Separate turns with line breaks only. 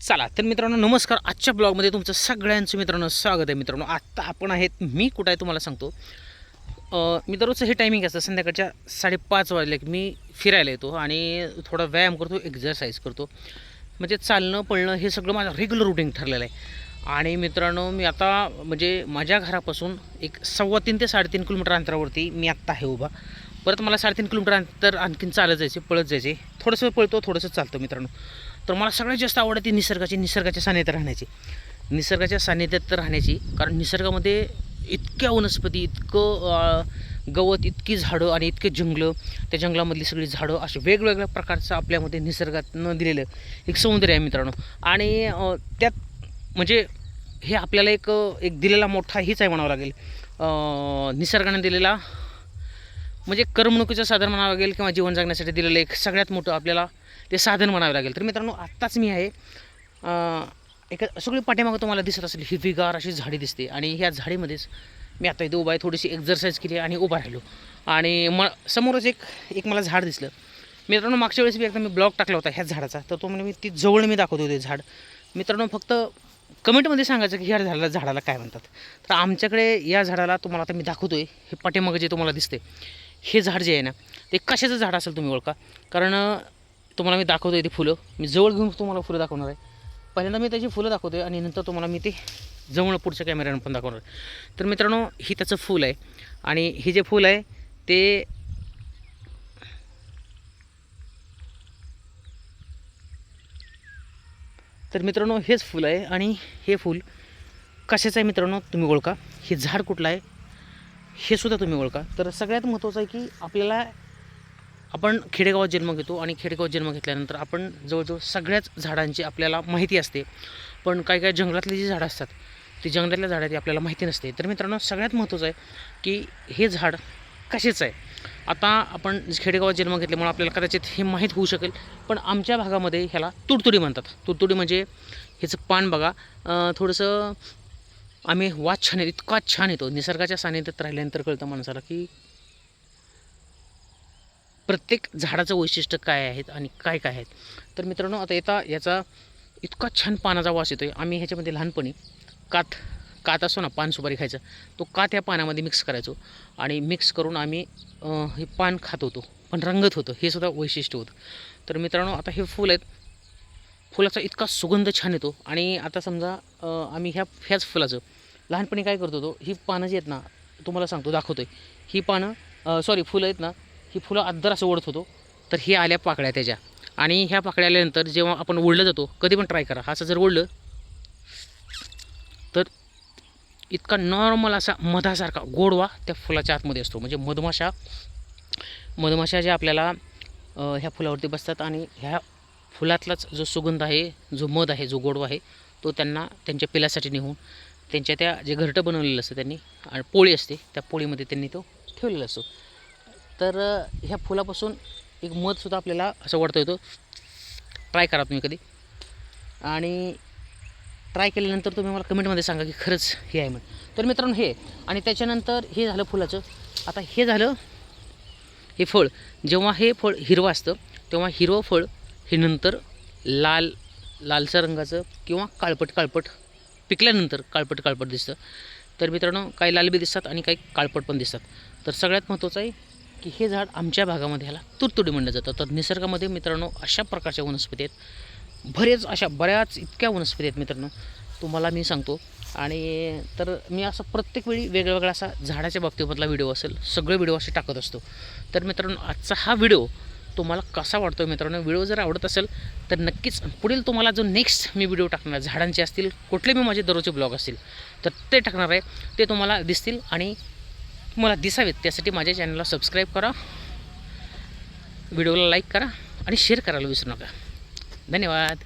चला तर मित्रांनो नमस्कार. आजच्या ब्लॉगमध्ये तुमचं सगळ्यांचं मित्रांनो स्वागत आहे. मित्रांनो आत्ता आपण आहेत मी कुठं आहे तुम्हाला सांगतो. अं, मी दररोजचं हे टायमिंग असतं संध्याकाळच्या साडेपाच वाजले की मी फिरायला येतो आणि थोडा व्यायाम करतो एक्झरसाईज करतो. म्हणजे चालणं पळणं हे सगळं माझं रेग्युलर रुटीन ठरलेलं आहे. आणि मित्रांनो मी आता म्हणजे माझ्या घरापासून एक सव्वा तीन ते साडेतीन किलोमीटर अंतरावरती मी आत्ता आहे उभा. परत मला साडेतीन किलोमीटर अंतर आणखीन चालत जायचे पळत जायचे. थोडंसं पळतो थोडंसं चालतो मित्रांनो. तर मला सगळ्यात जास्त आवडते निसर्गाची निसर्गाच्या सानिध्यात राहण्याची. निसर्गाच्या सानिध्यात राहण्याची कारण निसर्गामध्ये इतक्या वनस्पती इतकं गवत इतकी झाडं आणि इतके जंगलं त्या जंगलामधली सगळी झाडं असे वेगवेगळ्या प्रकारचं आपल्यामध्ये निसर्गातनं दिलेलं एक सौंदर्य आहे मित्रांनो. आणि त्यात म्हणजे हे आपल्याला एक एक दिलेला मोठा हीच आहे म्हणावं लागेल. निसर्गाने दिलेला म्हणजे करमणुकीचं साधन म्हणावं लागेल किंवा जीवन जगण्यासाठी दिलेलं एक सगळ्यात मोठं आपल्याला ते साधन म्हणावं लागेल. तर मित्रांनो आत्ताच मी आहे एका सगळी पाठीमागं तुम्हाला दिसत असेल हिरवीगार अशी झाडी दिसते. आणि ह्या झाडीमध्येच मी आता इथे उभा आहे थोडीशी एक्झरसाईज केली आणि उभा राहिलो. आणि म समोरच एक एक मला झाड दिसलं. मित्रांनो मागच्या वेळेस मी एकदा मी ब्लॉग टाकला होता ह्याच झाडाचा तर तो म्हणजे मी ती जवळ मी दाखवतो ते झाड. मित्रांनो फक्त कमेंटमध्ये सांगायचं की ह्या झाडाला झाडाला काय म्हणतात. तर आमच्याकडे या झाडाला तुम्हाला आता मी दाखवतो आहे हे पाठीमागं जे तुम्हाला दिसते हे झाड जे आहे ना ते कशाचं झाड असेल तुम्ही ओळखा. कारण तुम्हाला मी दाखवतोय ते फुलं. मी जवळ घेऊन तुम्हाला फुलं दाखवणार आहे. पहिल्यांदा मी त्याची फुलं दाखवतोय आणि नंतर तुम्हाला मी ते जवळ पुढच्या कॅमेऱ्यानं पण दाखवणार आहे. तर मित्रांनो ही त्याचं फूल आहे. आणि हे जे फूल आहे ते तर मित्रांनो हेच फूल आहे. आणि हे फूल कशाचं आहे मित्रांनो तुम्ही ओळखा. हे झाड कुठलं आहे? हे सुद्धा तुम्ही ओळखा. तर सगळ्यात महत्त्वाचं आहे की आपल्याला आपण खेडेगावात जन्म घेतो आणि खेडेगावात जन्म घेतल्यानंतर आपण जवळजवळ सगळ्याच झाडांची आपल्याला माहिती असते. पण काही काही जंगलातली जी झाडं असतात ती जंगलातल्या झाडाची आपल्याला माहिती नसते. तर मित्रांनो सगळ्यात महत्त्वाचं आहे की हे झाड कसेच आहे? आता आपण खेडेगावात जन्म घेतल्यामुळे आपल्याला कदाचित हे माहीत होऊ शकेल पण आमच्या भागामध्ये ह्याला तुडतुडी म्हणतात. तुडतुडी म्हणजे ह्याचं पान बघा. थोडंसं आम्ही वाद छान येतो इतका छान येतो. निसर्गाच्या सानिध्यात राहिल्यानंतर कळतं माणसाला की प्रत्येक झाडाचं वैशिष्ट्य काय आहेत आणि काय काय आहेत. तर मित्रांनो आता येता याचा इतका छान पानाचा वास येतो आहे आम्ही ह्याच्यामध्ये लहानपणी कात कात असतो ना पान सुपारी खायचं. तो कात या पानामध्ये मिक्स करायचो. आणि मिक्स करून आम्ही हे पान खात होतो. पण रंगत होतं. हे सुद्धा वैशिष्ट्य होतं. तर मित्रांनो आता हे फूल आहेत. फुलाचा इतका सुगंध छान येतो. आणि आता समजा आम्ही ह्या ह्याच फुलाचं लहानपणी काय करतो तो? ही पानं जी आहेत ना तुम्हाला सांगतो दाखवतो आहे ही पानं सॉरी फुलं आहेत ना ही फुलं अद्दर असं ओढत होतो. तर हे आल्या पाकळ्या त्याच्या. आणि ह्या पाकळ्या आल्यानंतर जेव्हा आपण ओढलं जातो कधी पण ट्राय करा. असं जर ओढलं तर इतका नॉर्मल असा मधासारखा गोडवा त्या फुलाच्या आतमध्ये असतो. म्हणजे मधमाशा मधमाशा ज्या आपल्याला ह्या फुलावरती बसतात आणि ह्या फुलातलाच जो सुगंध आहे जो मध आहे जो गोडवा आहे तो त्यांना त्यांच्या पिलासाठी नेऊन त्यांच्या त्या जे घरटं बनवलेलं असतं त्यांनी आणि पोळी असते त्या पोळीमध्ये त्यांनी तो ठेवलेला असतो. तर ह्या फुलापासून एक मधसुद्धा आपल्याला असं वाढता येतो. ट्राय करा तुम्ही कधी. आणि ट्राय केल्यानंतर तुम्ही मला कमेंटमध्ये सांगा की खरंच हे आहे म्हणून. तर मित्रांनो हे. आणि त्याच्यानंतर हे झालं फुलाचं. आता हे झालं हे फळ. जेव्हा हे फळ हिरवं असतं तेव्हा हिरवं फळ हे नंतर लाल लालसर रंगाचं किंवा काळपट काळपट पिकल्यानंतर काळपट काळपट दिसतं. तर मित्रांनो काही लालबी दिसतात आणि काही काळपट पण दिसतात. तर सगळ्यात महत्त्वाचं आहे की हे झाड आमच्या भागामध्ये ह्याला तुरतुडी म्हणलं जातं. तर निसर्गामध्ये मित्रांनो अशा प्रकारच्या वनस्पती आहेत. बरेच अशा बऱ्याच इतक्या वनस्पती आहेत मित्रांनो तुम्हाला मी सांगतो. आणि तर मी असं प्रत्येक वेळी वेगळा असा झाडाच्या बाबतीमधला व्हिडिओ असेल सगळे व्हिडिओ असे टाकत असतो. तर मित्रांनो आजचा हा व्हिडिओ तुम्हाला कसा वाटतो मित्रांनो? व्हिडिओ जर आवडत असेल तर नक्कीच पुढील तुम्हाला जो नेक्स्ट मी व्हिडिओ टाकणार झाडांचे असतील कुठले मी माझे दररोजचे ब्लॉग असतील तर ते टाकणार आहे. ते तुम्हाला दिसतील आणि मला दिसावेत. त्यासाठी माझ्या चॅनलला सबस्क्राईब करा व्हिडिओला लाईक करा आणि शेअर करायला विसरू नका. धन्यवाद.